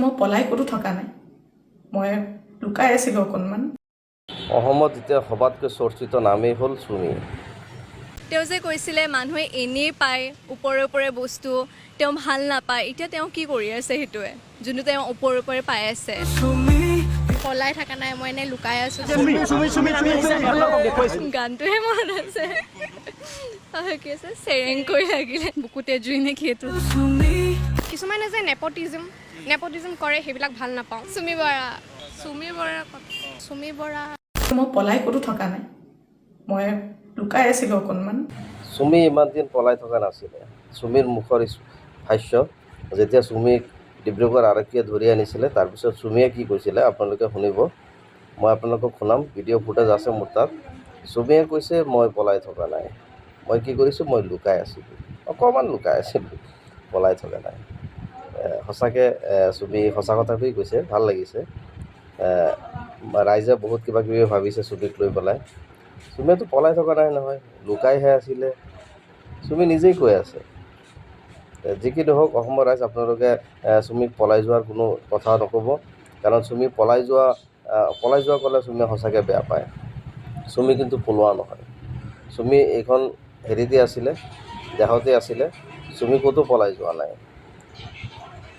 মই পলাই ক'তো থকা নাই। মই লুকাই আছিলোঁ অকণমান। অসমত এতিয়া সবাতকৈ চৰ্চিত নামেই হ'ল চুমি। তেওঁ যে কৈছিলে মানুহে এনেই পায় ওপৰে ওপৰে বস্তু তেওঁ ভালো নাপায় এতিয়া তেওঁ কি কৰি আছে সেইটোৱে? যোনটো তেওঁ ওপৰে ওপৰে পাই আছে। পলাই থকা নাই মই এনেই লুকাই আছোঁ। গানটোহে মনত আছে। কি আছে? চেৰেং কৰি লাগিলে। বুকুতে জুই নেকি এইটো? কিছুমানে যে নেপটিজম নেপটিজম কৰে সেইবিলাক ভালো নাপাওঁ। চুমি বৰা। চুমি বৰা চুমি বৰা। মই পলাই ক'তো থকা নাই। মই লুকাই আছিলোঁ অকণমান। চুমি ইমান দিন পলাই থকা নাছিলে। চুমিৰ মুখৰ ভাষ্য যেতিয়া চুমিক ডিব্ৰুগড় আৰক্ষীয়ে ধৰি আনিছিলে তাৰপিছত চুমিয়ে কি কৈছিলে আপোনালোকে শুনিব। মই আপোনালোকক শুনাম ভিডিঅ' ফুটেজ আছে মোৰ তাত। চুমিয়ে কৈছে মই পলাই থকা নাই। মই কি কৰিছোঁ মই লুকাই আছিলোঁ। অকণমান লুকাই আছিলোঁ পলাই থকা নাই। সঁচাকৈ চুমি সঁচা কথাটোৱেই কৈছে, ভালো লাগিছে। ৰাইজে বহুত কিবা কিবি ভাবিছে চুমিক লৈ পেলাই। চুমিয়েতো পলাই থকা নাই নহয়, লুকাইহে আছিলে। চুমি নিজেই কৈ আছে। যি কি নহওক, অসমৰ ৰাইজ আপোনালোকে চুমিক পলাই যোৱাৰ কোনো কথা নক'ব। কাৰণ চুমি পলাই যোৱা পলাই যোৱা ক'লে চুমিয়ে সঁচাকৈ বেয়া পায়। চুমি কিন্তু পলোৱা নহয়। চুমি এইখন হেৰিতে আছিলে, দেহতে আছিলে। চুমি ক'তো পলাই যোৱা নাই।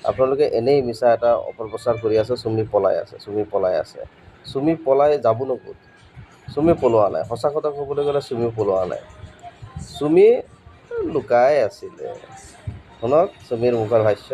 আপোনালোকে এনেই মিছা এটা অপপ্ৰচাৰ কৰি আছে, চুমি পলাই আছে, চুমি পলাই আছে। চুমি পলাই যাবনো ক'ত? চুমি পলোৱা নাই। সঁচা কথা ক'বলৈ গ'লে চুমি পলোৱা নাই। চুমি লুকাই আছিলে। শুনক, চুমিৰ মুখৰ ভাষ্য।